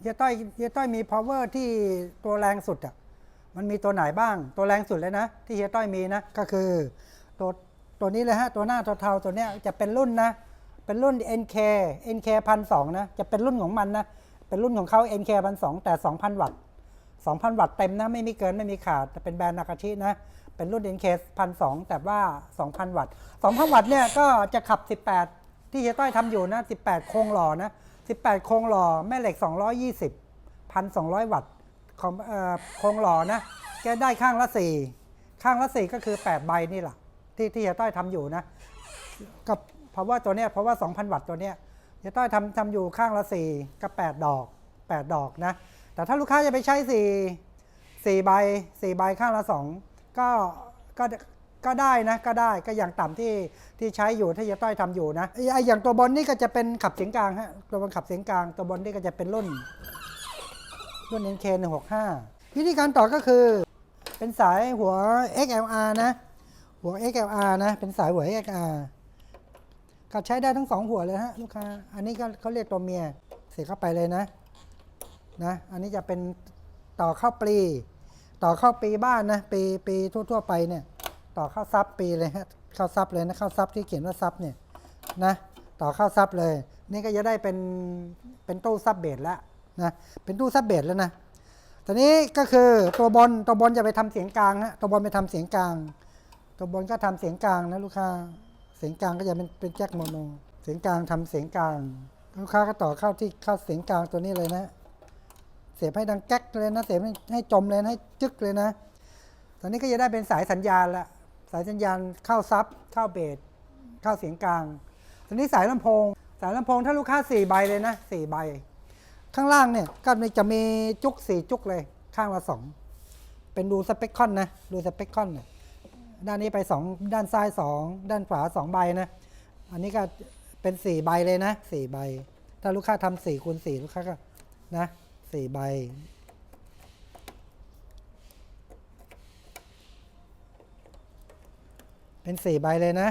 เฮียต้อยเฮียต้อยมี power ที่ตัวแรงสุดอะมันมีตัวไหนบ้างตัวแรงสุดเลยนะ ที่เฮียต้อยมีนะก็คือตัวตัวนี้เลยฮะตัวหน้าเทาตัวเนี้ยจะเป็นรุ่นนะ เป็นรุ่น NK NK พันสองนะจะเป็นรุ่นของมันนะเป็นรุ่นของเขา NK พันสองแต่ 2,000 วัตต์2,000 วัตต์เต็มนะไม่มีเกินไม่มีขาดแต่เป็นแบรนด์นากาชินะเป็นรุ่น NK พันสองแต่ว่า 2,000 วัตต์2,000 วัตต์เนี่ยก็จะขับ 18 ที่เฮียต้อยทำอยู่นะ 18 โครงหล่อนะ 18 โครงหล่อแม่เหล็ก 220 1,200 วัตต์ของโครงหล่อนะ แกได้ข้างละ 4 ข้างละ 4 ก็คือ 8 ใบนี่แหละที่ที่เฮียต้อยทำอยู่นะก็เพราะว่าตัวเนี้ยเพราะว่า 2,000 วัตต์ตัวเนี้ยเฮียต้อยทำทำอยู่ข้างละ 4 กับ 8 ดอก 8 ดอกนะ แต่ถ้าลูกค้าจะไปใช้ 4 4 ใบ 4 ใบข้างละ 2 ก็ก็ ก็ได้นะก็ได้ก็อย่างต่ำที่ที่ใช้อยู่ที่เฮียต้อยทำอยู่นะไออย่างตัวบนนี่ก็จะเป็นขับเสียงกลางฮะตัวบนขับเสียงกลาง ตัวบนนี่ก็จะเป็นรุ่น รุ่น NK 165วิธีการต่อก็คือ เป็นสายหัว XLR นะ หัว XLR นะ เป็นสายหัว XLR ก็ใช้ได้ทั้งสองหัวเลยฮะลูกค้าอันนี้ก็เขาเรียกตัวเมียเสียเข้าไปเลยนะนะอันนี้จะเป็นต่อเข้าปลี ต่อเข้าปีบ้านนะปีปีทั่ว ๆ ไปเนี่ย ต่อเข้าซับปีเลยฮะเข้าซับเลยนะเข้าซับที่เขียนว่าซับเนี่ยนะต่อเข้าซับเลย นี่ก็จะได้เป็นเป็นตู้ซับเบสแล้วนะเป็นตู้ซับเบสแล้วนะตอนนี้ก็คือตัวบนตัวบนจะไปทำเสียงกลางฮะตัวบนไปทำเสียงกลาง ตัวบนก็ทำเสียงกลางนะลูกค้าเสียงกลางก็จะเป็นเป็นแจ็คโมโนเสียงกลางทำเสียงกลาง ลูกค้าก็ต่อเข้าที่เข้าเสียงกลางตัวนี้เลยนะ เสียบให้ดังแก๊กเลยนะเสียบให้ให้จมเลยนะให้จึกเลยนะ ตอนนี้ก็จะได้เป็นสายสัญญาณละ สายสัญญาณเข้าซับเข้าเบสเข้าเสียงกลางตอนนี้สายลำโพง สายลำโพงถ้าลูกค้าสี่ใบเลยนะสี่ใบ ข้างล่างเนี่ยก็จะมีจุกสี่จุกเลยข้างละสองเป็นดูสเปคคอนนะดูสเปคคอนนะด้านนี้ไปสองด้านซ้ายสองด้านขวาสองใบนะ อันนี้ก็เป็นสี่ใบเลยนะสี่ใบ ถ้าลูกค้าทำสี่คูณสี่ลูกค้าก็นะสี่ใบ เป็นสี่ใบเลยนะ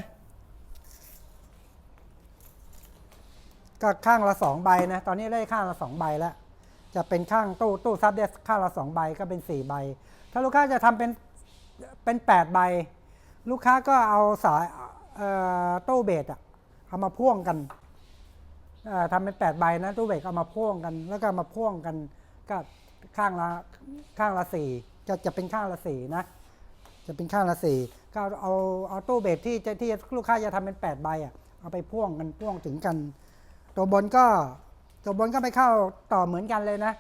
ก็ข้างละสองใบนะ ตอนนี้ได้ข้างละสองใบแล้ว จะเป็นข้างตู้ตู้ซับเนี่ยข้างละสองใบก็เป็นสี่ใบ ถ้าลูกค้าจะทำเป็นเป็นแปดใบ ลูกค้าก็เอาสายตู้เบสอะเอามาพ่วงกันเอ่อทำเป็นแปดใบนะตู้เบสเอามาพ่วงกัน แล้วก็มาพ่วงกันก็ข้างละข้างละสี่จะจะเป็นข้างละสี่นะ จะเป็นข้างละสี่ ก็เอาเอาเอาตู้เบสที่จะที่ลูกค้าจะทำเป็นแปดใบอะเอาไปพ่วงกันพ่วงถึงกัน ตัวบนก็ตัวบนก็ไปเข้าต่อเหมือนกันเลยนะ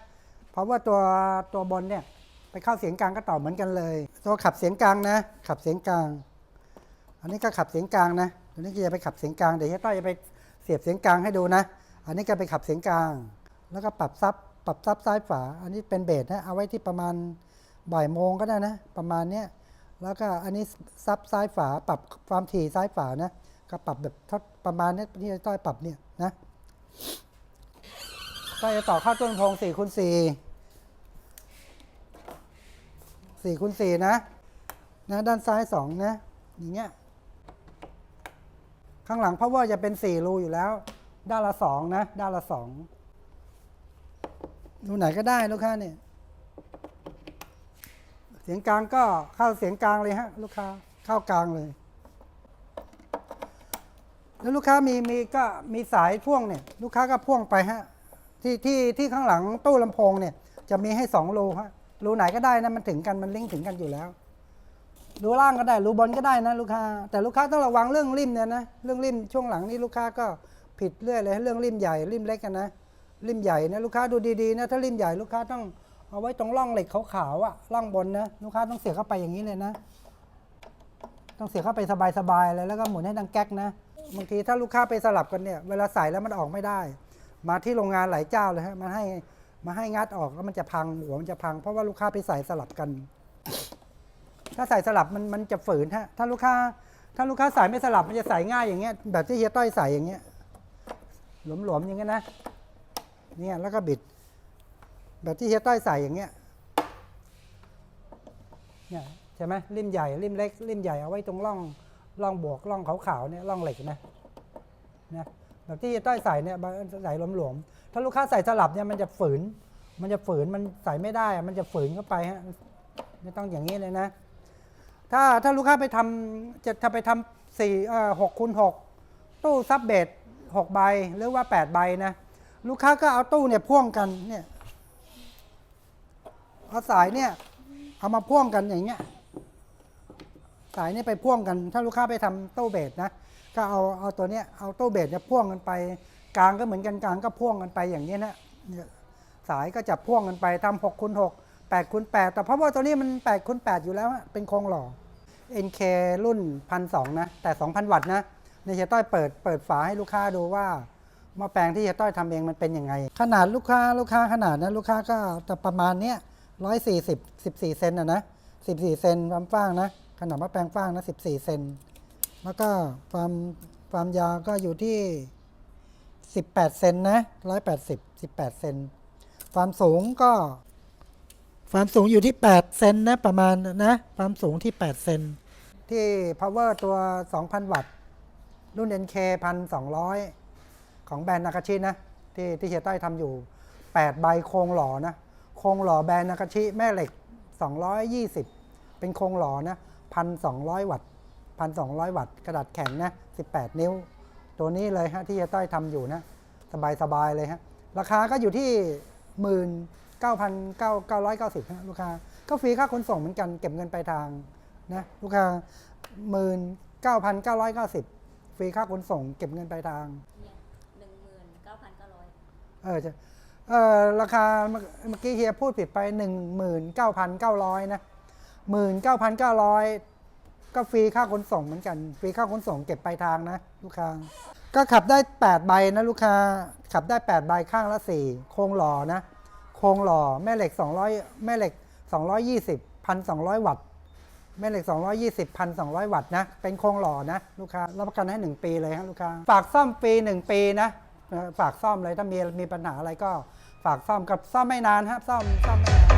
เพราะว่าตัวตัวบนเนี่ยไปเข้าเสียงกลางก็ต่อเหมือนกันเลย ตัวขับเสียงกลางนะ ขับเสียงกลาง อันนี้ก็ขับเสียงกลางนะตัวนี้ก็จะไปขับเสียงกลางเดี๋ยวเฮียต้อยจะไปเสียบเสียงกลางให้ดูนะ อันนี้ก็ไปขับเสียงกลาง แล้วก็ปรับซับปรับซับซ้ายฝาอันนี้เป็นเบสนะเอาไว้ที่ประมาณบ่ายโมงก็ได้นะ ประมาณเนี้ย แล้วก็อันนี้ซับซ้ายฝาปรับความถี่ซ้ายฝานะก็ปรับแบบเท่าประมาณนี้ที่ต้อยปรับเนี่ยนะต้อยจะต่อเข้าต้นพงสี่คูณสี่สี่คูณสี่นะนะด้านซ้ายสองนะอย่างเงี้ยข้างหลังเพราะว่าจะเป็นสี่รูอยู่แล้ว ด้านละสองนะ ด้านละสองรูไหนก็ได้ลูกค้าเนี่ย สียงกลางก็เข้าเสียงกลางเลยฮะลูกค้าเข้ากลางเลย แล้วลูกค้ามีมีก็มีสายพ่วงเนี่ย ลูกค้าก็พ่วงไปฮะที่ที่ที่ข้างหลังตู้ลำโพงเนี่ย จะมีให้สองรูฮะรูไหนก็ได้นะมันถึงกันมันลิงก์ถึงกันอยู่แล้วรูล่างก็ได้รูบนก็ได้นะลูกค้า แต่ลูกค้าต้องระวังเรื่องริมเนี่ยนะเรื่องริมช่วงหลังนี่ลูกค้าก็ผิดเรื่อยเลยเรื่องริมใหญ่ริมเล็กกันนะริมใหญ่นะลูกค้าดูดีๆนะถ้าริมใหญ่ลูกค้าต้อง เอาไว้ตรงร่องเหล็กขาวๆอะร่องบนนะลูกค้าต้องเสียบเข้าไปอย่างนี้เลยนะ ต้องเสียบเข้าไปสบายๆเลยแล้วก็หมุนให้ดังแก๊กนะบางทีถ้าลูกค้าไปสลับกันเนี่ยเวลาใส่แล้วมันออกไม่ได้ มาที่โรงงานหลายเจ้าเลยฮะมาให้มาให้งัดออกแล้วมันจะพังหัวมันจะพัง เพราะว่าลูกค้าไปใส่สลับกัน ถ้าใส่สลับมันมันจะฝืนฮะถ้าลูกค้า ถ้าลูกค้าใส่ไม่สลับมันจะใส่ง่ายอย่างเงี้ยแบบที่เฮียต้อยใส่อย่างเงี้ยหลวมๆอย่างเงี้ยนะเนี่ยแล้วก็บิด แบบที่เฮียต้อยใส่อย่างเงี้ยเนี่ยใช่ไหมริมใหญ่ริมเล็กริมใหญ่เอาไว้ตรงร่องร่องบวกร่องขาวๆเนี่ยร่องเหล็กนะนะแบบที่เฮียต้อยใส่เนี่ยใส่หลวมๆถ้าลูกค้าใส่สลับเนี่ยมันจะฝืน มันจะฝืนมันใส่ไม่ได้ มันจะฝืนเข้าไปฮะไม่ต้องอย่างนี้เลยนะ ถ้าถ้าลูกค้าไปทำจะถ้าไปทำสี่เอ่อหกคูณหกตู้ซับเบดหกใบหรือว่าแปดใบนะลูกค้าก็เอาตู้เนี่ยพ่วงกันเนี่ย เอาสายเนี่ยเอามาพ่วงกันอย่างเงี้ย สายนี่ไปพ่วงกัน ถ้าลูกค้าไปทำตู้เบสนะ ก็เอาเอาตัวเนี้ยเอาตู้เบสเนี่ยพ่วงกันไป กลางก็เหมือนกันกลางก็พ่วงกันไปอย่างนี้ยนะเนี่ยสายก็จะพ่วงกันไปทำหกคูณหกแปดคูณแปดแต่เพราะว่าตัวนี้มันแปดคูณแปดอยู่แล้วเป็นโครงหล่อ NK รุ่นพันสองนะ แต่2,000วัตต์นะในเฮียต้อยเปิดเปิดฝาให้ลูกค้าดูว่าหม้อแปลงที่เฮียต้อยทำเองมันเป็นยังไง ขนาดลูกค้าลูกค้าขนาดนะลูกค้าก็จะประมาณเนี้ย ร้อยสี่สิบสิบสี่เซนนะนะสิบสี่เซนความฟ้างนะขนาดม้อแปลงฟ้างนะสิบสี่เซนแล้วก็ความความยาวก็อยู่ที่18เซนนะ180 18เซนความสูงก็ ความสูงอยู่ที่8เซนนะประมาณนะความสูงที่8เซนที่ power ตัว 2,000 วัตต์ รุ่น NK 1,200 ของแบรนด์นากาชินะ ที่ที่เฮียต้อยทำอยู่ 8 ใบโครงหล่อนะ โครงหล่อแบรนด์นากาชิแม่เหล็ก 220 เป็นโครงหล่อนะ 1,200 วัตต์ 1,200 วัตต์ กระดาษแข็งนะ 18 นิ้ว ตัวนี้เลยฮะที่เฮียต้อยทำอยู่นะ สบายๆเลยฮะ ราคาก็อยู่ที่ 19,990ฮะลูกค้า ก็ฟรีค่าขนส่งเหมือนกัน เก็บเงินปลายทางนะลูกค้า 19,990 ฟรีค่าขนส่ง เก็บเงินปลายทางเนี่ยหนึ่งหมื่นเก้าพันเก้าร้อยเออจะ เออราคาเมื่อกี้เฮียพูดผิดไป 19,900 นะ 19,900 ก็ฟรีค่าขนส่งเหมือนกัน ฟรีค่าขนส่งเก็บปลายทางนะ ลูกค้า ก็ขับได้ 8 ใบนะลูกค้า ขับได้ 8 ใบข้างละ 4 โครงหล่อนะ โครงหล่อแม่เหล็ก 200 แม่เหล็ก 220 1,200 วัตต์ แม่เหล็ก 220 1,200 วัตต์นะ เป็นโครงหล่อนะ ลูกค้า รับประกันให้ 1 ปีเลยครับลูกค้า ฝากซ่อมฟรี1ปีนะ ฝากซ่อมเลยถ้ามีมีปัญหาอะไรก็ฝากซ่อมกับซ่อมไม่นานครับซ่อมซ่อมไม่นาน